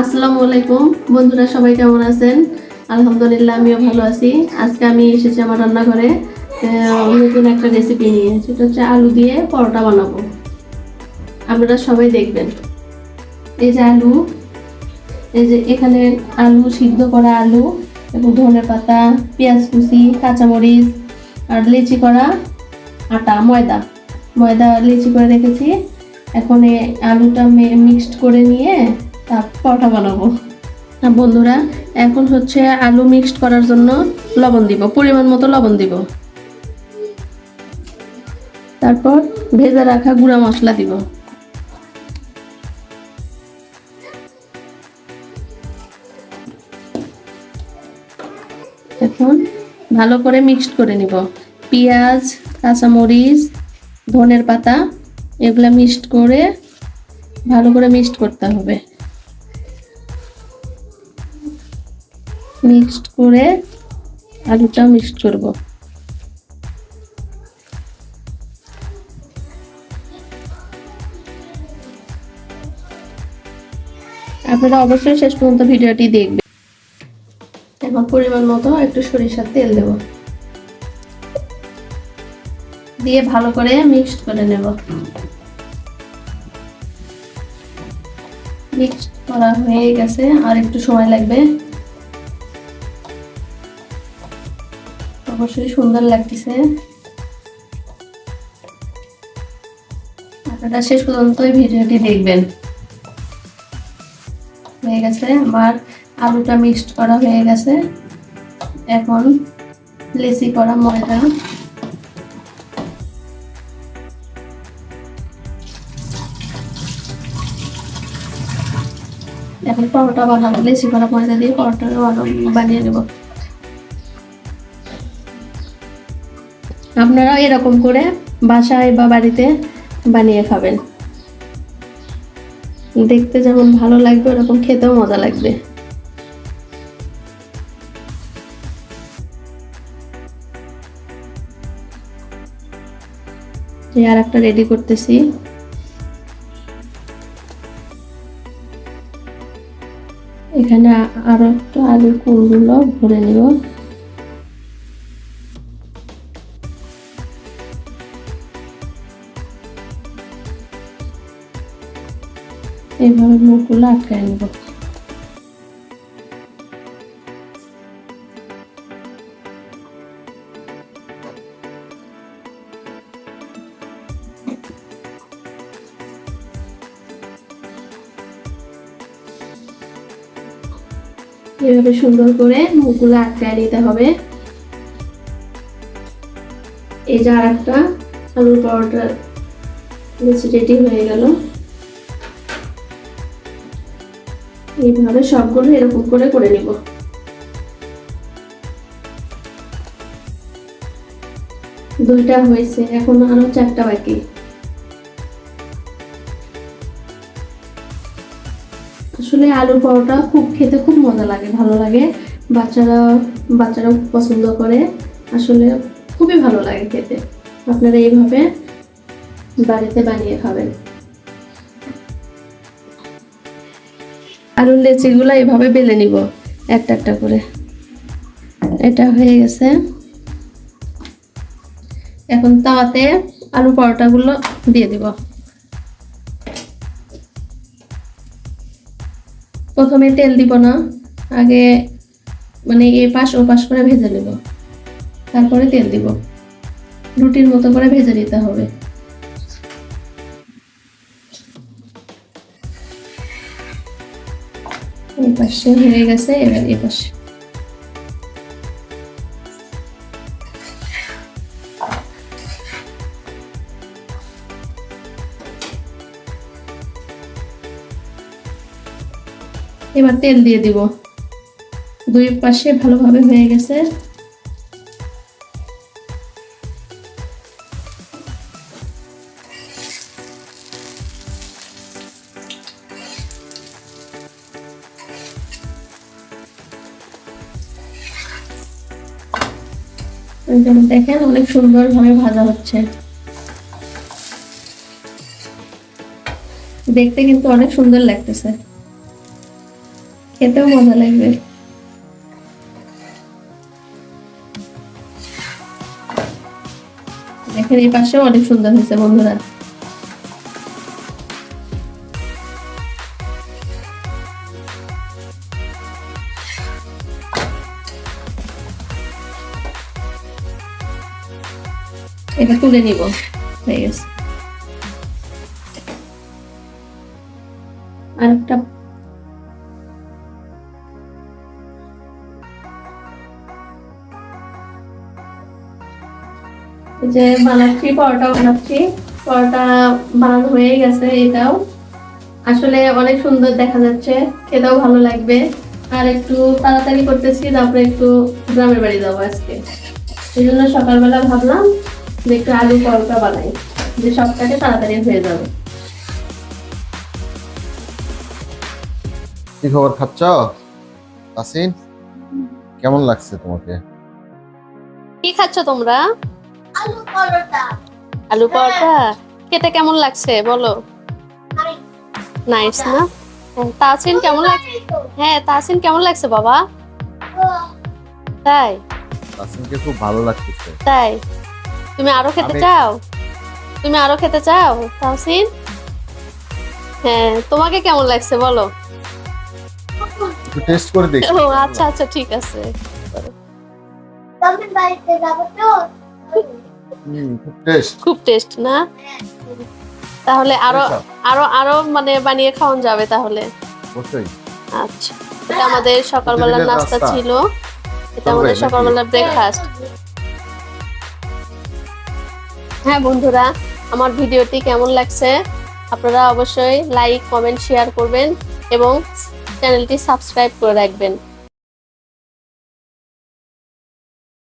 আসসালামু আলাইকুম। বন্ধুরা, সবাই কেমন আছেন? আলহামদুলিল্লাহ, আমিও ভালো আছি। আজকে আমি এসেছি আমার রান্নাঘরে নতুন একটা রেসিপি নিয়ে। সেটা হচ্ছে আলু দিয়ে পরোটা বানাবো। আপনারা সবাই দেখবেন। এই যে আলু, এই যে এখানে আলু, সিদ্ধ করা আলু এবং ধনে পাতা, পেঁয়াজ কুচি, কাঁচামরিচ আর লিচি করা আটা, ময়দা। ময়দা লিচি করে রেখেছি। এখন এই আলুটা মিক্সড করে নিয়ে পরোটা বানাবো। বন্ধুরা, এখন হচ্ছে আলু মিক্সড করার জন্য লবণ দিব, পরিমাণ মতো লবণ দিব। তারপর ভেজে রাখা গুঁড়া মশলা দিব। এখন ভালো করে মিক্সড করে নিব। পেঁয়াজ, কাঁচামরিচ ধনের পাতা এগুলা মিক্সড করে ভালো করে মিক্সড করতে হবে। মিক্সড করে আলুটা মিক্সড করব। আপনারা অবশ্যই শেষ পর্যন্ত ভিডিওটি দেখবেন। এখন পরিমাণ মতো একটু সরিষার তেল দেব। দিয়ে ভালো করে মিক্সড করে নেব। মিক্সড করা হয়ে গেছে, আর একটু সময় লাগবে। অবশ্যই সুন্দর লাগতেছে। আপনারা শেষ পর্যন্ত ভিডিওটি দেখবেন। হয়ে গেছে, আমার আলুটা মিক্সড করা হয়ে গেছে। এখন লেসি করা ময়দা। এখন পরোটা বানাবো লেসি করা ময়দা দিয়ে পরোটা বানিয়ে নেব। আপনারা এরকম করে বাসায় বা বাড়িতে বানিয়ে খাবেন। দেখতে যেমন ভালো লাগবে, ওরকম খেতেও মজা লাগবে। আর একটা রেডি করতেছি। এখানে আরও একটু আলুর কুলগুলো ভরে নিব। এইভাবে মুখগুলো আটকায় নিব এভাবে সুন্দর করে মুখগুলো আটকায় নিতে হবে। এই যে আর একটা আলুর পরোটা রেডি হয়ে গেল। এইভাবে সবগুলো এরকম করে করে নিব। দুইটা হয়েছে, এখন আরও চারটা বাকি। আসলে আলুর পরোটা খুব খেতে খুব মজা লাগে, ভালো লাগে। বাচ্চারা বাচ্চারা পছন্দ করে। আসলে খুবই ভালো লাগে খেতে। আপনারা এইভাবে বাড়িতে বানিয়ে খাবেন। আলুর লেচিগুলো এভাবে বেলে নিব, একটা একটা করে। এটা হয়ে গেছে। এখন তাওয়াতে আলু পরোটাগুলো দিয়ে দিব। প্রথমে তেল দিব না, আগে মানে এ পাশ ও পাশ করে ভেজে নেব। তারপরে তেল দিব। রুটির মতো করে ভেজে নিতে হবে। এই পাশে হয়ে গেছে, এবার এই পাশে। এবার তেল দিয়ে দিব। দুই পাশে ভালোভাবে হয়ে গেছে। দেখেন অনেক সুন্দরভাবে ভাজা হচ্ছে। দেখতে কিন্তু অনেক সুন্দর লাগতেছে। খেতেও মজা লাগবে। দেখেন এই পাশেও অনেক সুন্দর হয়েছে বন্ধুরা। এটা তুলে নিব। হয়ে আরেকটা এই যে বানাচ্ছি, পরোটা বানাচ্ছি। পরোটা বানানো হয়ে গেছে এটাও। আসলে অনেক সুন্দর দেখা যাচ্ছে। খেতেও ভালো লাগবে। আর একটু তাড়াতাড়ি করতেছি, তারপরে একটু গ্রামের বাড়ি যাব আজকে। এই জন্য সকালবেলা ভাবলাম যে একটু আলু পরোটা বানাই যে সবটাকে তাড়াতাড়ি হয়ে যাবে। কি খবর খাচ্ছ? তাসিন কেমন লাগছে তোমাকে? কি খাচ্ছ তোমরা? আলু পরোটা। আলু পরোটা? খেতে কেমন লাগছে বলো? নাইস না? হ্যাঁ, তাসিন কেমন লাগছে হ্যাঁ তাসিন কেমন লাগছে বাবা? তাই? তাসিনকে খুব ভালো লাগতেছে। তাই? তুমি আরও খেতে চাও? তুমি আরও খেতে চাও তাহসিন হ্যাঁ তোমাকে কেমন লাগছে বলো? টেস্ট করে দেখি। ও আচ্ছা আচ্ছা ঠিক আছে। বাড়িতে যাব তো? খুব টেস্ট খুব টেস্ট না? তাহলে আরও আরও আরও মানে বানিয়ে খাওয়ান যাবে তাহলে? অবশ্যই। আচ্ছা। এটা আমাদের সকালবেলার নাস্তা। ছিল। এটা আমাদের সকালবেলার ব্রেকফাস্ট হ্যাঁ বন্ধুরা, আমার ভিডিওটি কেমন লাগছে? আপনারা অবশ্যই লাইক কমেন্ট শেয়ার করবেন এবং চ্যানেলটি সাবস্ক্রাইব করে রাখবেন।